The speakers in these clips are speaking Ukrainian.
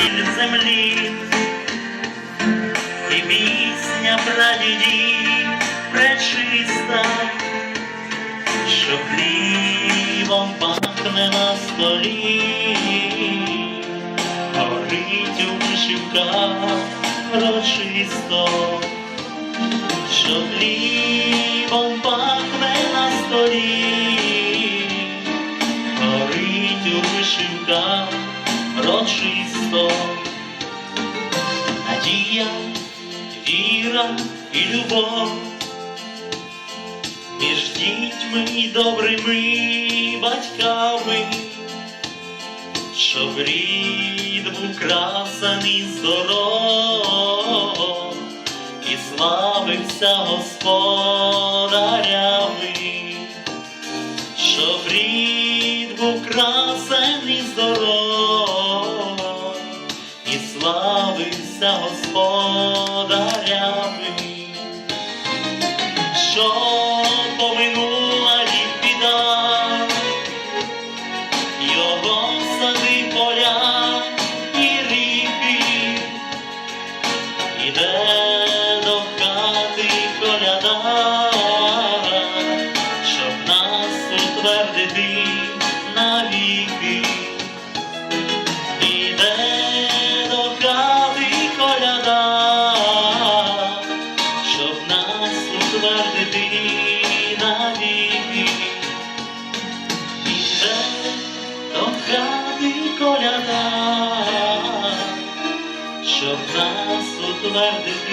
біль землі, і пісня прадідів пречиста, що хлібом пахне на столі, горить у вишивках рочисто, що хлібом пахне на столі, горить у вишивках рочисто, надія, віра і любов між дітьми і добрими батьками, щоб рід був красаний здоров і славився господарями, щоб рід був красений здоров і славився господарями що нас утвердити навіки. Іде до хати коляда, щоб нас утвердити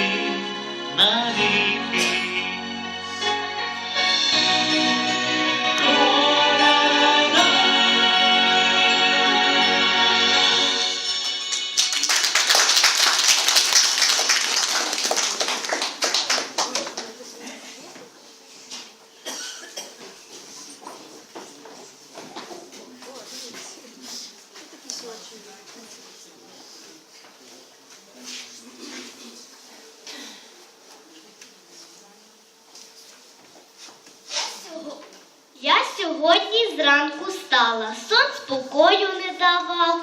сон спокою не давав,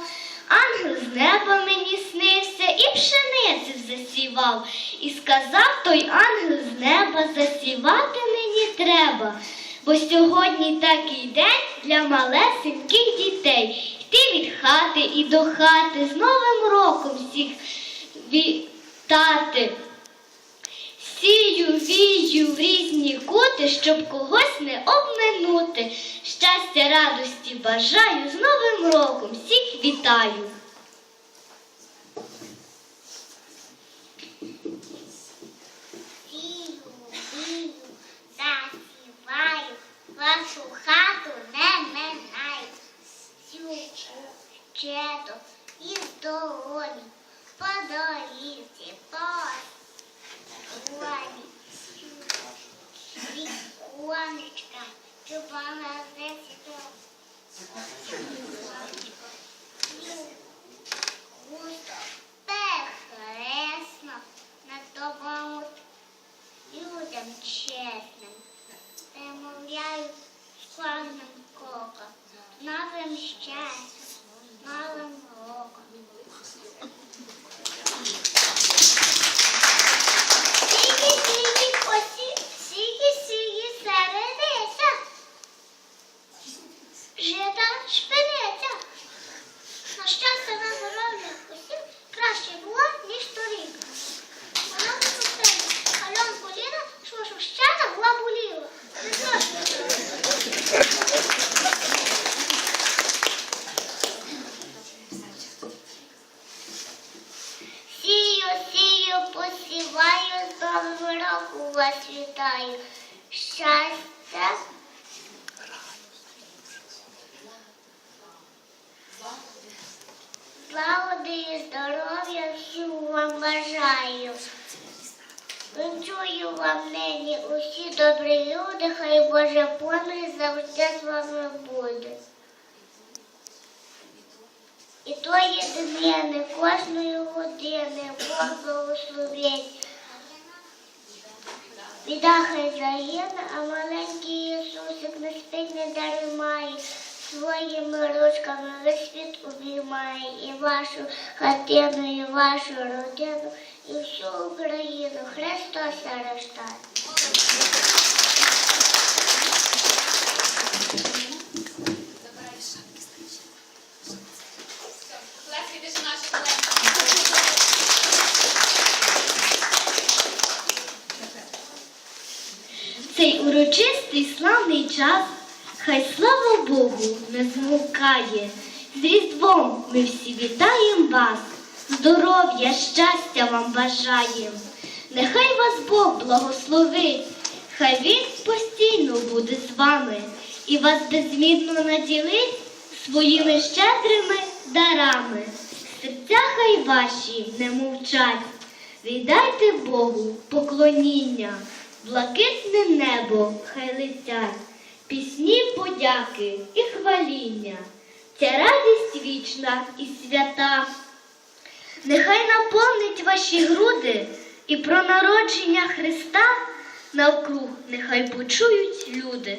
ангел з неба мені снився і пшеницю засівав. І сказав той ангел з неба, засівати мені треба, бо сьогодні такий день для малесеньких дітей. Йти від хати і до хати з Новим роком всіх вітати. Сію, вію в різні кути, щоб когось не обминути. Щастя, радості бажаю, з Новим роком всіх вітаю. Вашу хату не. Сючу, чето і здорові, по дорізі, по чубана зесіто. Густо, перехресно, на тобою людям чесним, примовляю складним кроком, новим щастям, новим роком. Сігі, сігі, осі, сігі, сігі, середиця, жита шпиниця. На щастя, на здоров'я усім краще було, ніж торік. Вона запустила, а льон поліна, що ж ще не була боліла. Не страшно. Сію, сію, посіваю, з новим року вас вітаю. Щастя. Злагоди і здоров'я всім вам бажаю. Вінчую вам усі добрі люди, хай Божа поміч завжди з вами буде. І тої днини, кожної години Бог благословить. Біда хай загине, а маленький Ісусик не спить, не даремає. Своїми ручками весь світ обіймає і вашу хатину, і вашу родину, і всю Україну Христос рождає. Цей урочистий славний час, хай слава Богу не змовкає. З Різдвом ми всі вітаємо вас, здоров'я, щастя вам бажаємо. Нехай вас Бог благословить, хай Він постійно буде з вами і вас безмінно наділить своїми щедрими дарами. Серця хай ваші не мовчать. Віддайте Богу поклоніння, блакитне небо хай летять, пісні подяки і хваління, ця радість вічна і свята. Нехай наповнить ваші груди і про народження Христа навкруг нехай почують люди.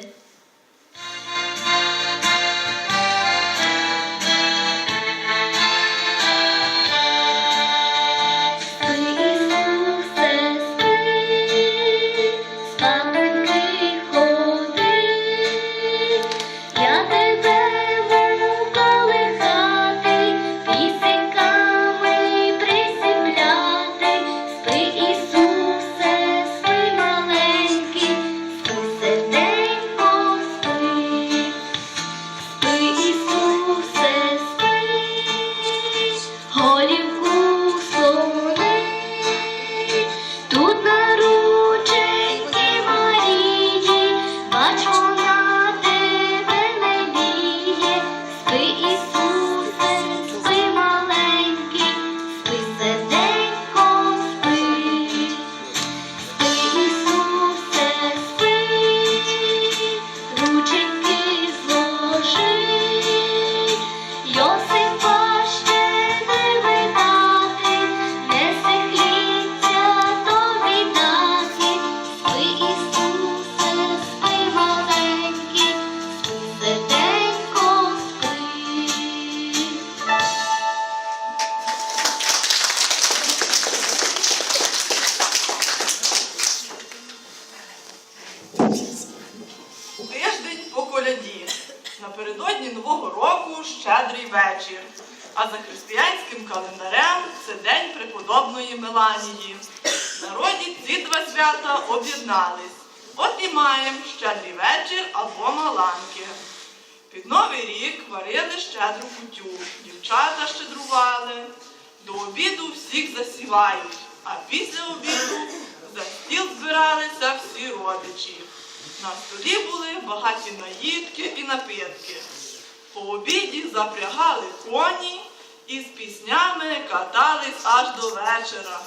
Тиждень по коляді. Напередодні Нового року щедрий вечір. А за християнським календарем це день преподобної Меланії. Народі ці два свята об'єднались. От і маємо щедрий вечір або маланки. Під Новий рік варили щедру кутю, дівчата щедрували. До обіду всіх засівають, а після обіду за стіл збиралися всі родичі. На столі були багаті наїдки і напитки. По обіді запрягали коні і з піснями катались аж до вечора.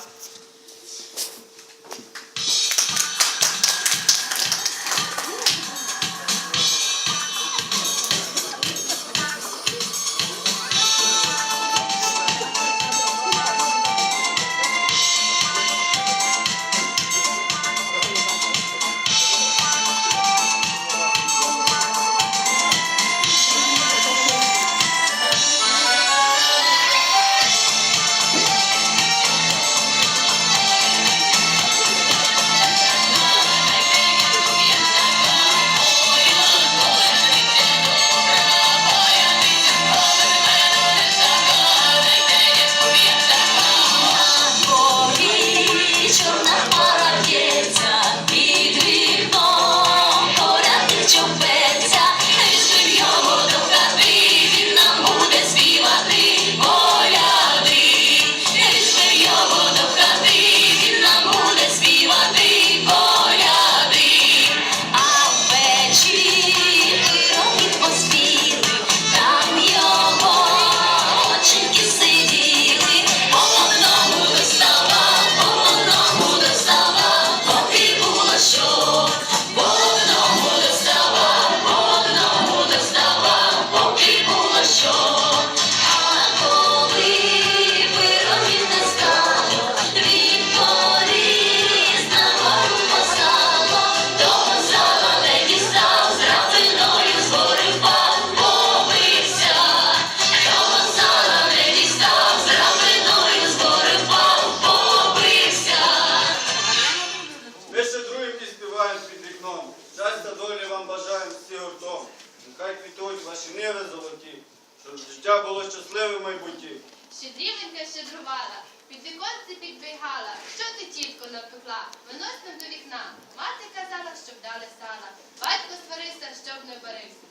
Щоб життя було щасливе в майбутті. Щедрівенька щедрувала, під віконце підбігала. Що ти, тітко, напекла? Винось нам до вікна. Мати казала, щоб дали сала. Батько сварився, щоб не барився.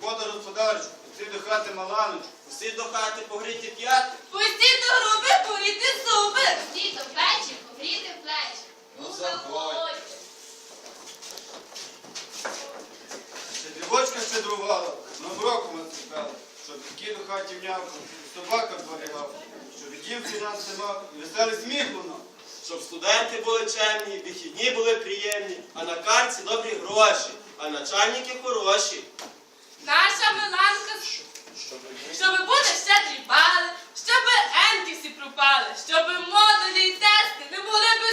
Господар господарчу, пусти до хати маланочку. Усі до хати погріті п'яти. Пустіть до груби, поїти зуби. Діто печі, погріти плечі. Ну, заходь. Щедрівочка щедрувала, на броку насипала, щоб такі до хаті м'явку, собака зберігав, щоб і дім фінанси мав, і веселий сміх лунав. Щоб студенти були чемні, вихідні були приємні, а на карці добрі гроші, а начальники хороші. Наша Миланка, щоб були щедрі бали, щоб енки всі пропали, щоб модулі й тести не могли би